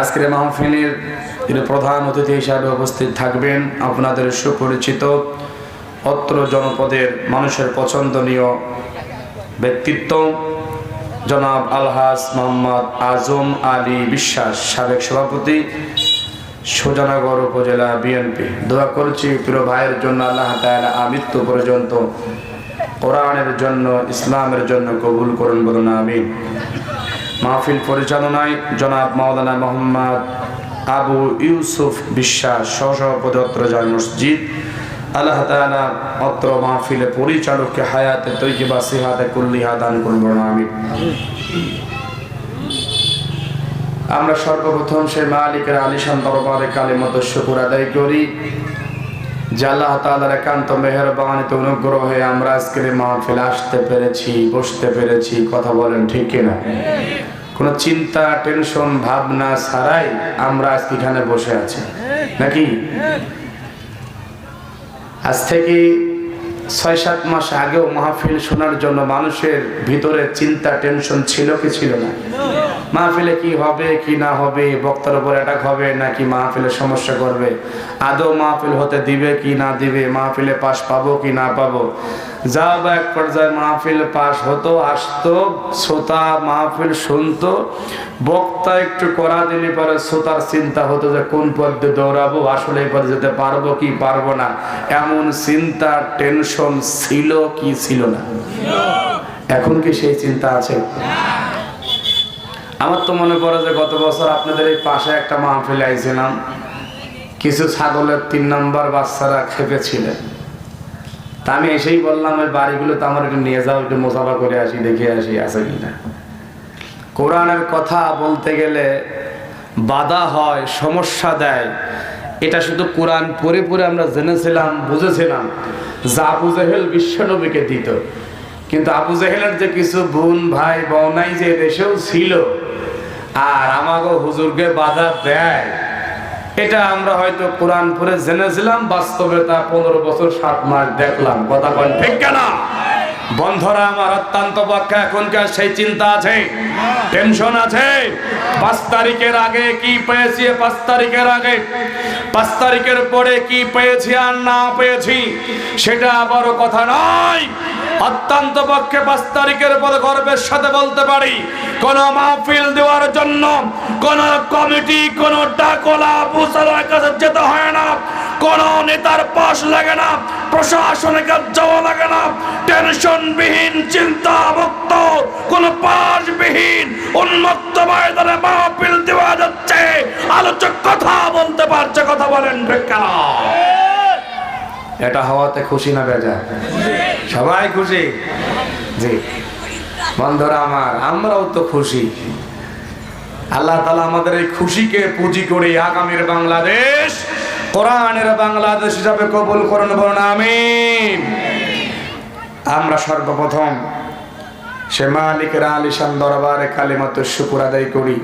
আজকের মাহফিলের যিনি প্রধান অতিথি হিসাবে উপস্থিত থাকবেন, আপনাদের সুপরিচিত অত্র জনপদের মানুষের পছন্দনীয় ব্যক্তিত্ব, জনাব আলহাজ মোহাম্মদ আজম আলী বিশ্বাস, সাবেক সভাপতি, সুজানগর উপজেলা বিএনপি দোয়া করছি প্রিয় ভাইয়ের জন্য আল্লাহ তাআলা আমৃত্যু পর্যন্ত কোরআনের জন্য, ইসলামের জন্য কবুল করুন বলুন, আমিন। মাহফিল পরিচালনায় জনাব মাওলানা মোহাম্মদ আবু ইউসুফ বিশ্বাস, সহসভাপতি অত্র জয় মসজিদ। আল্লাহ তাআলা অত্র মাহফিলে পরিচালককে হায়াতে তৈবা সিহাতে কুল্লিহা দান করুন বলুন আমিন। আমরা সর্বপ্রথম সেই মালিকের আলিশান দরবারে কালিমত শুকুর আদায় করি, যে আল্লাহ তাআলার একান্ত মেহেরবানিতে অনুগ্রহে আমরা আজকের মাহফিল আসতে পেরেছি, বসতে পেরেছি, কথা বলেন ঠিক কিনা? কোনো চিন্তা, টেনশন, ভাবনা ছাড়াই আমরা আজকে এখানে বসে আছি। নাকি? আজ থেকে ছয় সাত মাস আগেও মাহফিল শোনার জন্য মানুষের ভিতরে চিন্তা, টেনশন ছিল কি ছিল না? মাহফিলে কি হবে কি না হবে বক্তার উপর অ্যাটাক হবে নাকি মাহফিলে সমস্যা করবে? আদৌ মাহফিল হতে দিবে কি না দিবে মাহফিলে পাশ পাবো কি না পাবো? যা বা এক পর্যায়ে মাহফিল পাশ হতো আসতো শ্রোতা মাহফিল শুনতো বক্তা একটু করা দিলে পরে শ্রোতার চিন্তা হতো যে কোন পথে দৌড়াবো আসলে এবার যেতে পারব কি পারব না? এমন চিন্তা টেনশন ছিল কি ছিল না? এখন কি সেই চিন্তা আছে? আমার তো মনে পড়ে যে গত বছর আপনাদের এই পাশে একটা মাহফিল আইছিলাম। কিছু ছাগলের তিন নম্বর বাচ্চারা খেপেছিলেন। তা আমি এসেই বললাম, ওই বাড়িগুলো তো আমার একটু নিয়ে যাও, একটু মোসাফা করে আসি, দেখে আসি, আছে কিনা কোরআনের কথা বলতে গেলে বাধা হয়, সমস্যা দেয়। এটা শুধু কোরআন পড়ে পড়ে আমরা জেনেছিলাম, বুঝেছিলাম যা আবু জাহেল বিশ্বনবীকে দিত। কিন্তু আবু জাহেলের যে কিছু বোন, ভাই বনাই যে দেশেও ছিল আর আমাকে হুজুরকে বাধা দেয়। এটা আমরা হয়তো কোরআন পরে জেনেছিলাম, বাস্তবে তা পনেরো বছর, সাত মাস দেখলাম। কথা কন ঠিক কেনা? বন্ধরা আমার অত্যন্ত পক্ষে এখনকার সেই চিন্তা আছে? টেনশন আছে? পাঁচ তারিখের আগে কি পেয়েছি? পাঁচ তারিখের আগে। পাঁচ তারিখের পরে কি পেয়েছি আর না পেয়েছি, সেটা আবারও কথা নয়। অত্যন্ত পক্ষে পাঁচ তারিখের পরে গর্বের সাথে বলতে পারি, কোন মাহফিল দেওয়ার জন্য কোন কমিটি, কোন ডাকলা বুসালার কাছে যেতে হয় না। কোন নেতার পাশ লাগে না প্রশাসনের কাছে যাওয়া লাগে না। টেনশনবিহীন চিন্তা মুক্ত কোন পাশবিহীন উন্মুক্ত ময়দানে মাহফিল দেওয়া যাচ্ছে। আলোচক কথা বলতে পারছে, কথা বলেন বেকার এটা হওয়াতে খুশি না বেজা সবাই খুশি? জি। বন্ধুরা আমার, আমরাও তো খুশি। আল্লাহ তালা আমাদের এই খুশিকে পুঁজি করে আগামীর বাংলাদেশ কোরআনের বাংলাদেশ হিসাবে কবুল করুন বলুন, আমিন। আমরা সর্বপ্রথম সে মালিকের আলিশান দরবারে কালিমাত শুকুর আদায় করি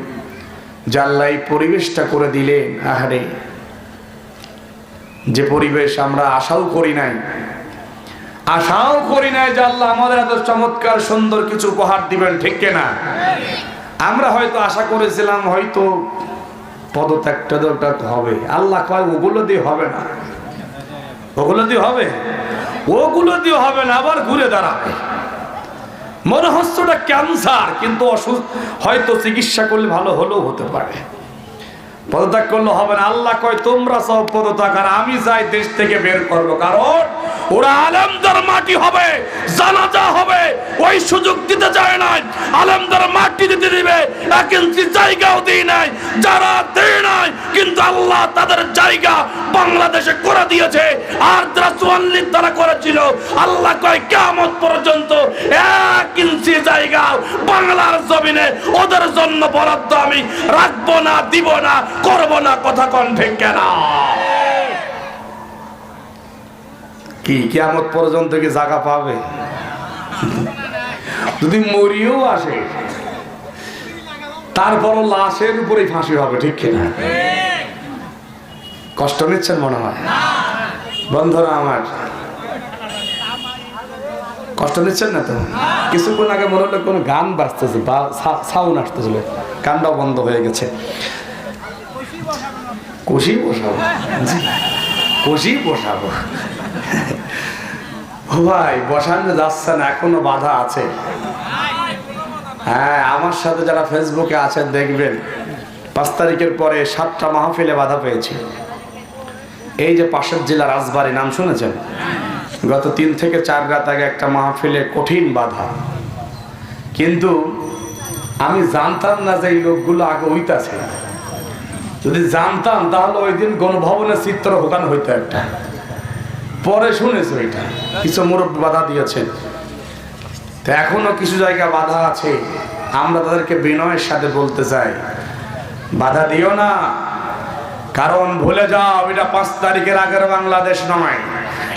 জাল্লাই পরিবেশটা করে দিলেন, আহারে। যে পরিবেশ আমরা আশাও করি নাই, আশাও করি নাই আল্লাহ আমাদের এত চমৎকার, সুন্দর কিছু উপহার দিবেন, ঠিক না আমরা হয়তো আশা করেছিলাম, হয়তো পদত্যাগটা তো হবে। আল্লাহ কয় ওগুলো দিয়ে হবে না। ওগুলো দিয়ে হবে? ওগুলো দিয়ে হবে না, আবার ঘুরে দাঁড়াবে। মনে হচ্ছে ক্যান্সার, কিন্তু অসুস্থ হয়তো চিকিৎসা করলে ভালো হলেও হতে পারে। পদত্যাগ করলে হবে না। আল্লাহ কয়, তোমরা সব পদত্যাগ আর আমি যাই দেশ থেকে বের করব। কারণ ওরা আলমদার মাটি হবে, জানাজা হবে, ওই সুযোগ দিতে চায় নাই। আলমদার মাটি দিতে দিবে জায়গাও দিই নাই। যারা কিন্তু আল্লাহ তাদের জায়গা বাংলাদেশে করে দিয়েছে। আর যারা চুয়াল্লিশ দ্বারা করেছিল। আল্লাহ কয় কেমন পর্যন্ত এক ইঞ্চি জায়গা বাংলার জমিনে ওদের জন্য বরাদ্দ আমি রাখব না, দিব না, করব না, কথা কণ্ঠে কেন? কি কেমন পর্যন্ত কি জায়গা পাবে? যদি মরিও আসে, তারপরও লাশের উপরেই ফাঁসি হবে, ঠিক কিনা? কষ্ট নিচ্ছেন মনে হয়? বন্ধুরা আমার, কষ্ট নিচ্ছেন না তো? কিছুক্ষণ আগে মনে হলো কোনো গান বাজতেছে, বা সাউন্ড আসতেছিল। গানটাও বন্ধ হয়ে গেছে। কুশি বসাবো? কুশি বসাবো। ভাই, বসানো যাচ্ছে না, এখনও বাধা আছে। হ্যাঁ আমার সাথে যারা ফেসবুকে আছেন দেখবেন, পাঁচ তারিখের পরে সাতটা মাহফিলে বাধা পেয়েছি। এই যে পাশের জেলা রাজবাড়ি নাম শুনেছেন? গত তিন থেকে চার রাত আগে একটা মাহফিলে কঠিন বাধা। কিন্তু আমি জানতাম না যে এই লোকগুলো আগে ওইতাছে যদি জানতাম, তাহলে ওই দিন গণভবনের চিত্র হোকান হইতো একটা। পরে শুনেছো এটা। কিছু মুরব্বী বাধা দিয়েছেন। তো এখনও কিছু জায়গা বাধা আছে। আমরা তাদেরকে বিনয়ের সাথে বলতে চাই। বাধা দিও না। কারণ ভুলে যাও, এটা পাঁচ তারিখের আগের বাংলাদেশ নয়।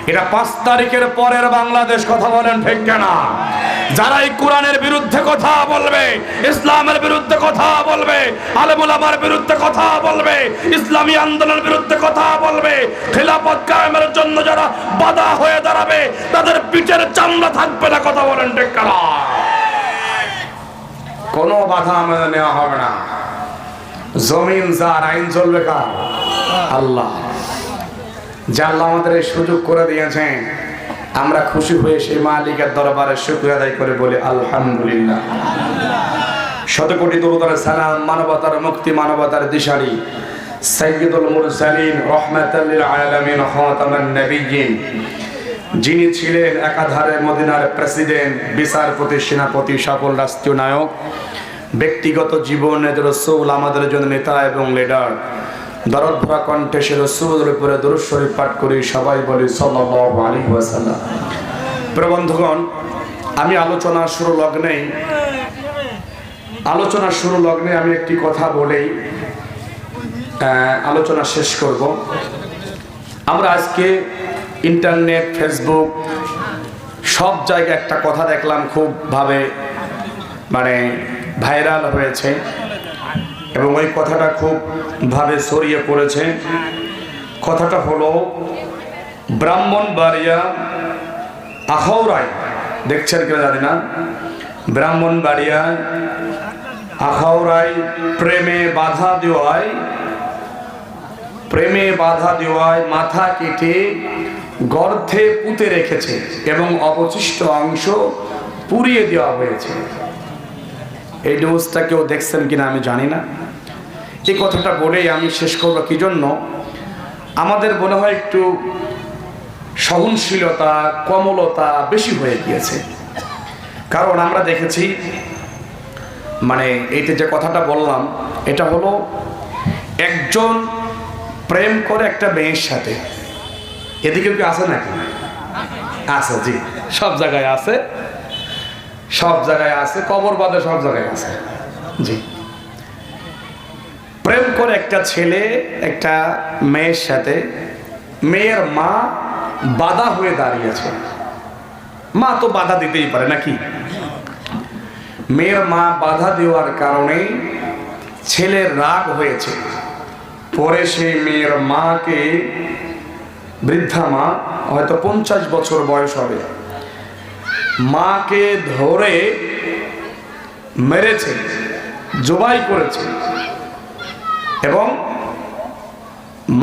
এটা পাঁচ তারিখের পরের বাংলাদেশ কথা বলেন ঠিক না যারা এই কোরআনের বিরুদ্ধে কথা বলবে, ইসলামের বিরুদ্ধে কথা বলবে, আলেমুল আমার বিরুদ্ধে কথা বলবে, ইসলামী আন্দোলনের বিরুদ্ধে কথা বলবে, খেলাফত কায়েমের জন্য যারা বাধা হয়ে দাঁড়াবে, তাদের পিঠের চামড়া থাকবে না, কথা বলেন ঠিক না কোনো বাধা আমাদের নেওয়া হবে না। জমিন যার আইন চলবে কার? আল্লাহ। যে আল্লাহ আমাদের এই সুযোগ করে দিয়েছেন, আমরা খুশি হয়ে সেই মালিকের দরবারে শুক্রিয়া আদায় করে বলি, আলহামদুলিল্লাহ। শত কোটি দরুদার সালাম, মানবতার মুক্তি, মানবতার দিশারি। সাইয়্যিদুল মুরসালিন রাহমাতাল লিল আলামিন খাতামান নবিয়্যিন। যিনি ছিলেন একাধারে মদিনার প্রেসিডেন্ট, বিচারপতি, সেনাপতি, সকল রাষ্ট্রীয় নায়ক। ব্যক্তিগত জীবনে রসুল আমাদের জন্য নেতা এবং লিডার দরদ ভরা কণ্ঠে সে রসুলের উপরে দরুদ শরীফ পাঠ করি, সবাই বলি ওয়াসাল্লাম। প্রবন্ধগণ আমি আলোচনা শুরু লগ্নেই, আলোচনা শুরু লগ্নে আমি একটি কথা বলেই আলোচনা শেষ করব। আমরা আজকে ইন্টারনেট, ফেসবুক, সব জায়গায় একটা কথা দেখলাম খুব ভাবে মানে ভাইরাল হয়েছে এবং ওই কথাটা খুব ভাবে ছড়িয়ে পড়েছে। কথাটা হলো ব্রাহ্মণবাড়িয়া আখাউড়ায়, দেখছেন কিনা জানি না ব্রাহ্মণবাড়িয়া আখাউড়ায় প্রেমে বাধা দেওয়ায়, প্রেমে বাধা দেওয়ায় মাথা কেটে গর্থে পুঁতে রেখেছে এবং অবশিষ্ট অংশ পুড়িয়ে দেওয়া হয়েছে। এই নিউজটা কেউ দেখছেন কিনা আমি জানি না। এই কথাটা বলেই আমি শেষ করব কি জন্য আমাদের মনে হয় একটু সহনশীলতা, কমলতা বেশি হয়ে গিয়েছে। কারণ আমরা দেখেছি মানে এইটা যে কথাটা বললাম, এটা হলো একজন প্রেম করে একটা মেয়ের সাথে। এদিকে কি আছে নাকি? আছে, জি। সব জায়গায় আছে। সব জায়গায় আছে কবর বাদে সব জায়গায় আছে। জি। প্রেম করে একটা ছেলে একটা মেয়ের সাথে মেয়ের মা বাধা হয়ে দাঁড়িয়েছে মা তো বাধা দিতেই পারে নাকি? মেয়ের মা বাধা দেওয়ার কারণে ছেলের রাগ হয়েছে। পরে সেই মেয়ের মাকে বৃদ্ধা মা হয়তো পঞ্চাশ বছর বয়স হবে মাকে ধরে মেরেছে, জবাই করেছে এবং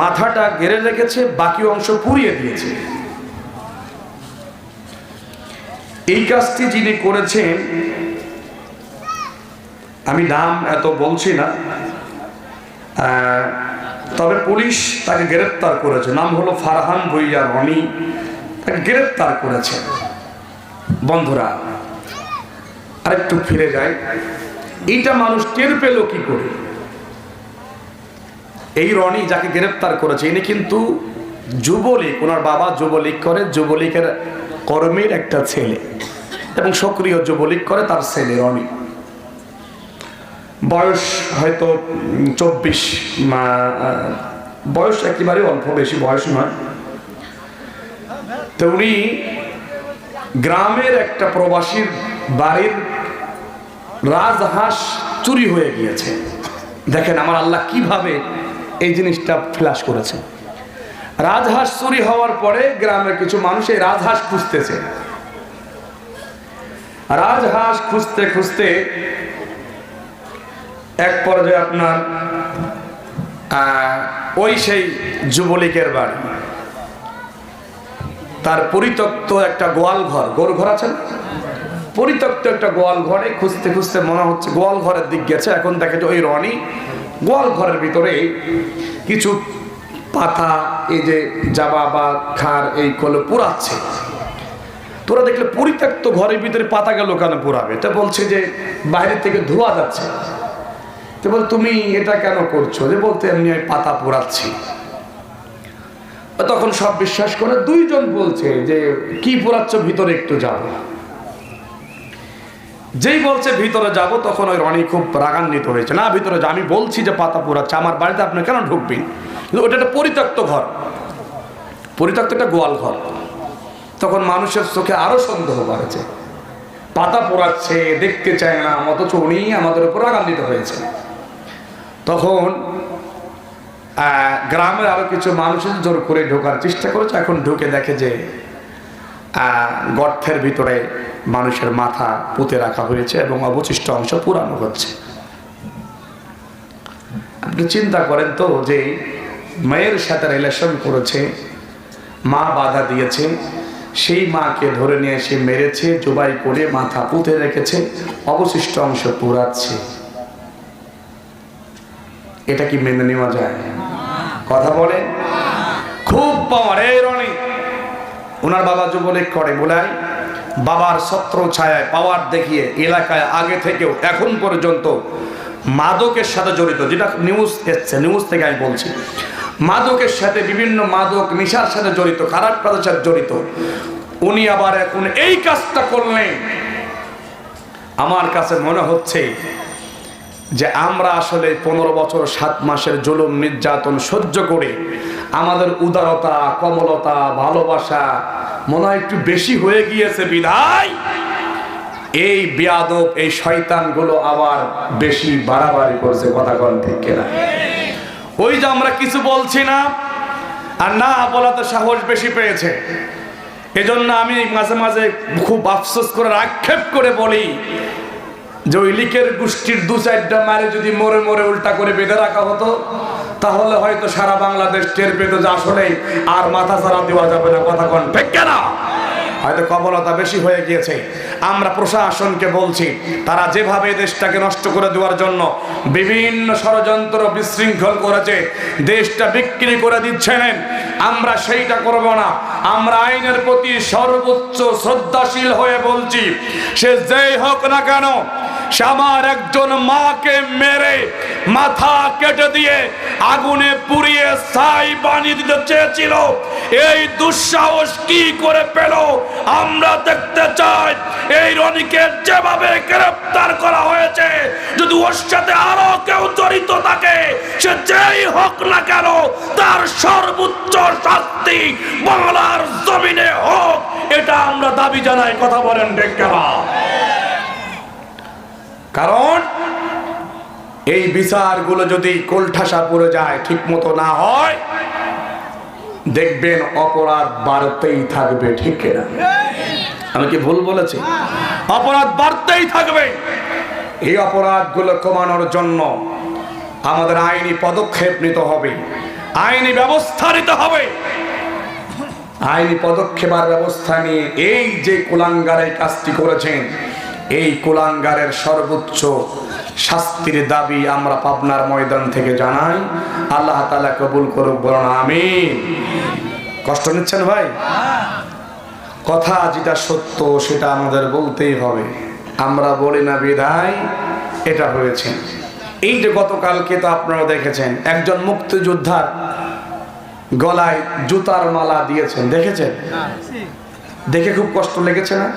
মাথাটা গেড়ে রেখেছে, বাকি অংশ পুড়িয়ে দিয়েছে। এই কাজটি যিনি করেছেন, আমি নাম এত বলছি না তবে পুলিশ তাকে গ্রেপ্তার করেছে। নাম হলো ফারহান ভুইয়া রনি, তাকে গ্রেপ্তার করেছে। বন্ধুরা, আরেকটু ফিরে যায় এইটা মানুষ টের পেল কি করে? এই রনি যাকে গ্রেপ্তার করেছে, ইনি কিন্তু যুবলীগ, ওনার বাবা যুবলীগ করে, যুবলীগের কর্মীর একটা ছেলে এবং সক্রিয় যুবলীগ করে তার ছেলে রনি। বয়স হয়তো চব্বিশ বয়স একেবারে অল্প বেশি বয়স নয়। তো উনি গ্রামের একটা প্রবাসীর বাড়ির রাজহাঁস চুরি হয়ে গিয়েছে। দেখেন আমার আল্লাহ কীভাবে এই জিনিসটা ফ্ল্যাশ করেছে। রাজহাঁস চুরি হওয়ার পরে গ্রামের কিছু মানুষ এই রাজহাঁস খুঁজতেছে। রাজহাঁস খুঁজতে খুঁজতে এক পর্যায়ে আপনার ওই সেই যুবলীগের বাড়ি। তার পরিত্যক্ত একটা গোয়াল ঘর। গরু ঘর আছে না? পরিত্যক্ত একটা গোয়াল ঘরে খুঁজতে খুঁজতে মনে হচ্ছে গোয়াল ঘরের দিক গেছে। এখন দেখে যে ওই রনি গোয়াল ঘরের ভিতরে কিছু পাতা, এই যে জাবা বা খার, এই কলে পুরাচ্ছে তোরা দেখলে পরিত্যক্ত ঘরের ভিতরে পাতা গেল কেন পুরাবে তা বলছে যে বাইরে থেকে ধোয়া যাচ্ছে। তো বল, তুমি এটা কেন করছ? যে বলতে এমনি আমি পাতা পোড়াচ্ছি। তখন সব বিশ্বাস করে দুইজন বলছে যে, কি পোড়াচ্ছ ভিতরে একটু যাও। যেই বলছে, ভিতরে যাব, তখন ওই রনি খুব রাগান্বিত হয়েছে। না, ভিতরে আমি বলছি যে পাতা পোড়াচ্ছে, আমার বাড়িতে আপনি কেন ঢুকবেন ওটা একটা পরিত্যক্ত ঘর। পরিত্যক্ত একটা গোয়াল ঘর। তখন মানুষের চোখে আরও সন্দেহ বাড়ছে। পাতা পোড়াচ্ছে, দেখতে চায় না, অথচ উনি আমাদের উপর রাগান্বিত হয়েছে। তখন গ্রামের আরও কিছু মানুষের জোর করে ঢোকার চেষ্টা করেছে এখন ঢুকে দেখে যে আহ, গর্তের ভিতরে মানুষের মাথা পুঁতে রাখা হয়েছে এবং অবশিষ্ট অংশ পুরানো হচ্ছে। আপনি চিন্তা করেন তো যে মেয়ের সাথে রিলেশন করেছে মা বাধা দিয়েছে সেই মাকে ধরে নিয়ে এসে মেরেছে জবাই করে মাথা পুঁতে রেখেছে অবশিষ্ট অংশ পুরাচ্ছে। এটা কি মেনে নেওয়া যায়? কথা বলে? খুব পাওয়ার এই রনি। ওনার বাবা যুবলীগ করে বলাই বাবার ছত্র ছায়ায় পাওয়ার দেখিয়ে এলাকায় আগে থেকেও এখন পর্যন্ত মাদকের সাথে জড়িত, যেটা নিউজ এসছে নিউজ থেকে আমি বলছি। মাদকের সাথে, বিভিন্ন মাদক নেশার সাথে জড়িত, খারাপ কাজের সাথে জড়িত। উনি আবার এখন এই কাজটা করলেন। আমার কাছে মনে হচ্ছে যে আমরা আসলে পনেরো বছর, সাত মাসের জুলুম, নির্যাতন সহ্য করে। আমাদের উদারতা, কমলতা, ভালোবাসা মনে হয় একটু বেশি হয়ে গিয়েছে বিধায় এই বিয়াদব, এই শয়তানগুলো আবার বেশি বাড়াবাড়ি করছে, কথা কন ঠিক কিনা? ওই যে আমরা কিছু বলছি না, আর না বলাতে সাহস বেশি পেয়েছে। এজন্য আমি মাঝে মাঝে খুব আফসোস করে আক্ষেপ করে বলি যে ওই লিকের গোষ্ঠীর দু চারটা মারে যদি মরে মরে উল্টা করে বেঁধে রাখা হতো, তাহলে হয়তো সারা বাংলাদেশ টের পেত যে আসলে আর মাথা ছাড়া দেওয়া যাবে না। কথা কন, ঠিক না হয়তো কবলতা বেশি হয়ে গিয়েছে। আমরা প্রশাসনকে বলছি, তারা যেভাবে দেশটাকে নষ্ট করে দেওয়ার জন্য বিভিন্ন ষড়যন্ত্র বিশৃঙ্খল করেছে, দেশটা বিক্রি করে দিচ্ছেন, আমরা সেইটা করব না। আমরা আইনের প্রতি সর্বোচ্চ শ্রদ্ধাশীল হয়ে বলছি, সে যেই হোক না কেন, সে আমার একজন মাকে মেরে মাথা কেটে দিয়ে আগুনে পুড়িয়ে ছাই বানিয়ে দিতে চেয়েছিল। এই দুঃসাহস কি করে পেল? আমরা দেখতে চাই এই রনিকে যেভাবে গ্রেফতার করা হয়েছে। যদি ওর সাথে আরও কেউ জড়িত থাকে, সে যেই হোক না কেন তার সর্বোচ্চ শাস্তি বাংলার জমিনে হোক, এটা আমরা দাবি জানাই, কথা বলেন কারণ এই বিচারগুলো যদি কোলঠাসা পড়ে যায় ঠিক মতো না হয় দেখবেন অপরাধ বাড়তেই থাকবে, ঠিক না আমি কি ভুল বলেছি? অপরাধ বাড়তেই থাকবে। এই অপরাধগুলো কমানোর জন্য আমাদের আইনি পদক্ষেপ নিতে হবে। আইনি ব্যবস্থা নিতে হবে। আইনি পদক্ষেপ আর ব্যবস্থা নিয়ে এই যে কুলাঙ্গার কাজটি করেছেন, এই কুলাঙ্গারের সর্বোচ্চ শাস্তির দাবি আমরা পাবনার ময়দান থেকে জানাই। আল্লাহ তালা কবুল করুক, বলুন আমিন। কষ্ট নিচ্ছেন ভাই? কথা যেটা সত্য, সেটা আমাদের বলতেই হবে। আমরা বলি না বিদায়, এটা হয়েছে। এই যে গতকালকে তো আপনারা দেখেছেন, একজন মুক্তিযোদ্ধার গলায় জুতার মালা দিয়েছেন, দেখেছেন? দেখে খুব কষ্ট লেগেছে না?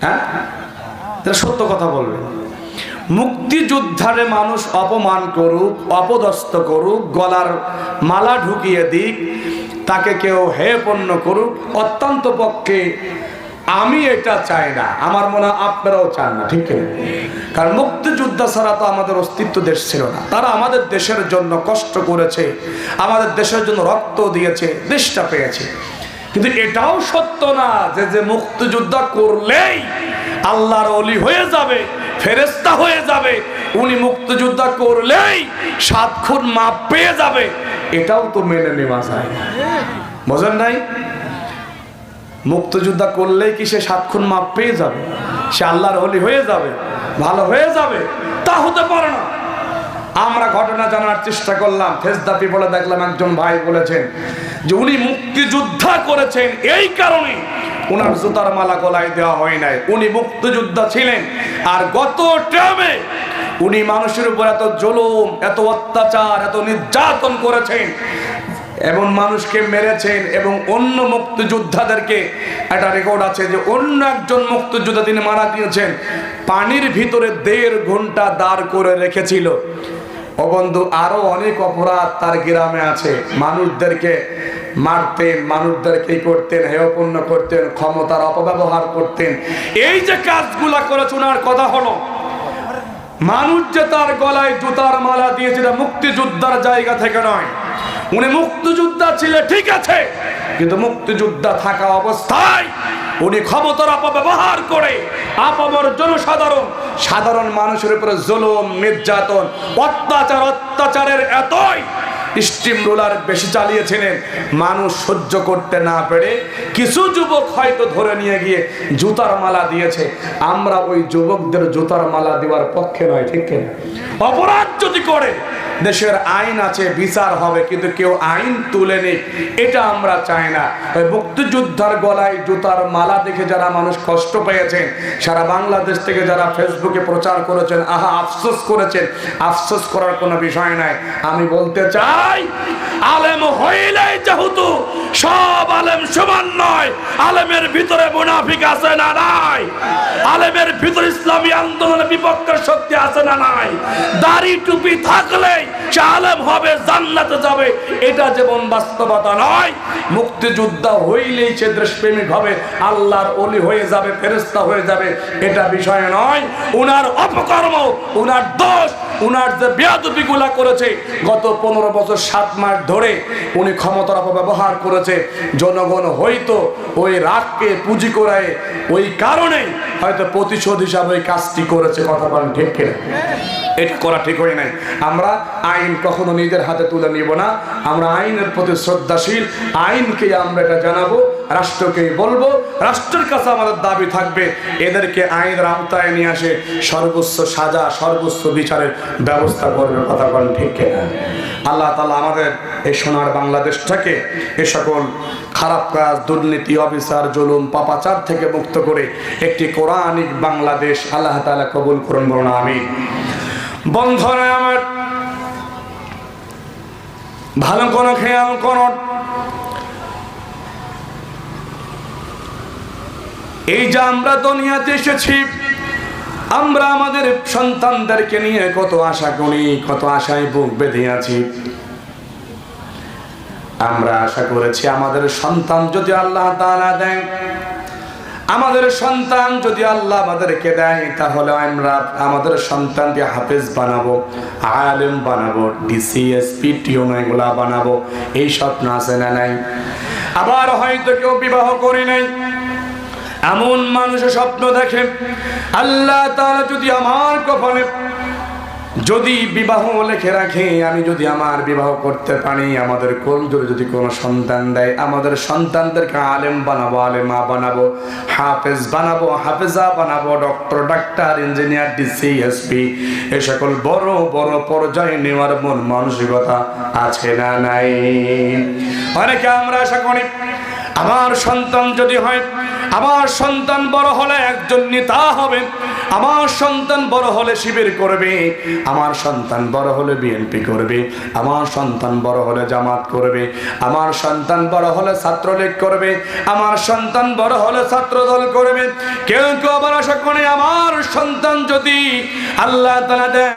হ্যাঁ? সত্য কথা বলবেন। মুক্তিযোদ্ধারে মানুষ অপমান করুক, অপদস্থ করুক, গলার মালা ঢুকিয়ে দিক, তাকে কেউ হে পণ্য করুক, অত্যন্ত পক্ষে আমি এটা চাই না। আমার মনে হয় আপনারাও চান না, ঠিক কারণ মুক্তিযোদ্ধা ছাড়া তো আমাদের অস্তিত্ব দেশ ছিল না। তারা আমাদের দেশের জন্য কষ্ট করেছে, আমাদের দেশের জন্য রক্ত দিয়েছে, দেশটা পেয়েছে। কিন্তু এটাও সত্য না যে যে মুক্তিযোদ্ধা করলেই আল্লাহর অলি হয়ে যাবে। ফেরেস্তা হয়ে যাবে। উনি মুক্তিযোদ্ধা করলেই সাত খুন মাপ পেয়ে যাবে। এটাও তো মেনে নেওয়া যায় বোঝেন নাই? মুক্তিযোদ্ধা করলেই কি সে সাত খুন মাপ পেয়ে যাবে? সে আল্লাহর হলি হয়ে যাবে, ভালো হয়ে যাবে? তা হতে পারে না। আমরা ঘটনা জানার চেষ্টা করলাম। ফেসদাপি বলে দেখলাম একজন ভাই বলেছেন যে, উনি মুক্তিযোদ্ধা করেছেন এই কারণে ওনার জুতার মালা গলায় দেওয়া হয় নাই। উনি মুক্তিযোদ্ধা ছিলেন। আর গত ট্রামে উনি মানুষের উপর এত জুলুম, এত অত্যাচার, এত নির্যাতন করেছেন এবং মানুষকে মেরেছেন এবং অন্য মুক্তিযোদ্ধাদেরকে একটা রেকর্ড আছে যে অন্য একজন মুক্তিযোদ্ধা তিনি মারা দিয়েছেন পানির ভিতরে দেড় ঘণ্টা দাঁড় করে রেখেছিল। ও বন্ধু, আরও অনেক অপরাধ তার গ্রামে আছে। মানুষদেরকে মারতেন, মানুষদেরকে করতেন, হেয়পূর্ণ করতেন, ক্ষমতার অপব্যবহার করতেন। এই যে কাজগুলা করেছে ওনার কথা হলো, মানুষ যে তার গলায় জুতার মালা দিয়েছে, এটা মুক্তিযোদ্ধার জায়গা থেকে নয়। উনি মুক্তিযোদ্ধা ছিলেন, ঠিক আছে, কিন্তু মুক্তিযোদ্ধা থাকা অবস্থায় উনি ক্ষমতার অপব্যবহার করে আপামর জনসাধারণ, সাধারণ মানুষের উপরে জুলুম, নির্যাতন, অত্যাচার, অত্যাচারের এতই স্টিম রোলার বেশি চালিয়েছিলেন। মানুষ সহ্য করতে না পেরে কিছু যুবক হয়তো ধরে নিয়ে গিয়ে জুতার মালা দিয়েছে। আমরা ওই যুবকদের জুতার মালা দেওয়ার পক্ষে নয়, ঠিক কিনা? অপরাধ যদি করে দেশের আইন আছে, বিচার হবে, কিন্তু কেউ আইন তুলে নেই। এটা আমরা চাই না। ওই মুক্তিযোদ্ধার গলায় জুতার মালা দেখে যারা মানুষ কষ্ট পেয়েছেন, সারা বাংলাদেশ থেকে যারা ফেসবুকে প্রচার করেছেন, আহা, আফসোস করেছেন, আফসোস করার কোনো বিষয় নাই। আমি বলতে চাই, আলেম হইলেই যেহেতু সব আলেম সমান নয়, আলেমের ভিতরে মুনাফিক আছে না নাই? আলেমের ভিতরে ইসলামী আন্দোলনের বিপক্ষের শক্তি আছে না নাই? দাড়ি টুপি থাকলেই সে হবে, জান্নাতে যাবে। এটা যেমন বাস্তবতা নয়, মুক্তিযোদ্ধা হইলেই সে দেশপ্রেমিক হবে, আল্লাহর অলি হয়ে যাবে ফেরেস্তা হয়ে যাবে, এটা বিষয় নয়। উনার অপকর্ম, উনার দোষ, উনার যে বেয়াদবি গুলা করেছে, গত পনেরো বছর সাত মাস ধরে উনি ক্ষমতার অপব্যবহার করেছে। জনগণ হয়তো ওই রাগকে পুঁজি করায়, ওই কারণে হয়তো প্রতিশোধ হিসাবে ওই কাজটি করেছে, কথা বলেন ঠিক কিনা? এটা করা ঠিক হয় নাই। আমরা আইন কখনো নিজের হাতে তুলে নিব না। আমরা আইনের প্রতি শ্রদ্ধাশীল। আইনকে আমরা এটা জানাব রাষ্ট্রকে বলব। রাষ্ট্রের কাছে আমাদের দাবি থাকবে, এদেরকে আইনের আওতায় নিয়ে আসে সর্বোচ্চ সাজা, সর্বোচ্চ বিচারের ব্যবস্থা করবে কথা বলেন ঠিক কিনা? আল্লাহ তালা আমাদের এই সোনার বাংলাদেশটাকে এ সকল খারাপ কাজ, দুর্নীতি, অবিচার, জুলুম, পাপাচার থেকে মুক্ত করে একটি কোরআনিক বাংলাদেশ আল্লাহ তালা কবুল করুন বলুন আমি বন্ধনে আমার ভালো কোনো খেয়াল করুন এই যে আমরা দুনিয়াতে এসেছি, আমরা আমাদের সন্তানদেরকে নিয়ে কত আশা করি, কত আশায় বুক বেঁধে আছি। আমরা আশা করেছি আমাদের সন্তান যদি আল্লাহ তাআলা দেন আমাদের সন্তান যদি আল্লাহ আমাদেরকে দেয়, তাহলে আমরা আমাদের সন্তান দিয়ে হাফেজ বানাবো, আলেম বানাবো ডিসিএসপি টিউন এগুলা বানাবো। এই স্বপ্ন আছে না নাই? আবার হয়তো কেউ বিবাহ করে নাই। এমন মানুষের স্বপ্ন দেখে আল্লাহ তারা যদি আমার কপালে যদি বিবাহ লেখে রাখে, আমি যদি আমার বিবাহ করতে পারি, আমাদের কোন যদি কোনো সন্তান দেয়, আমাদের সন্তানদেরকে আলেম বানাবো, আলেমা বানাবো, হাফেজ বানাবো, হাফেজা বানাবো, ডক্টর, ডাক্তার, ইঞ্জিনিয়ার, ডিসি, এসপি, এ সকল বড় বড় পর্যায়ে নেওয়ার মন মানসিকতা আছে না নাই? অনেকে আমরা আশা করি, আমার সন্তান যদি হয় আমার সন্তান বড় হলে একজন নেতা হবে। আমার সন্তান বড় হলে শিবির করবে। আমার সন্তান বড় হলে বিএনপি করবে। আমার সন্তান বড় হলে জামাত করবে। আমার সন্তান বড় হলে ছাত্রলীগ করবে। আমার সন্তান বড় হলে ছাত্রদল করবে। কেউ কেউ আবার আশা করে, আমার সন্তান যদি আল্লাহ তালা দেয়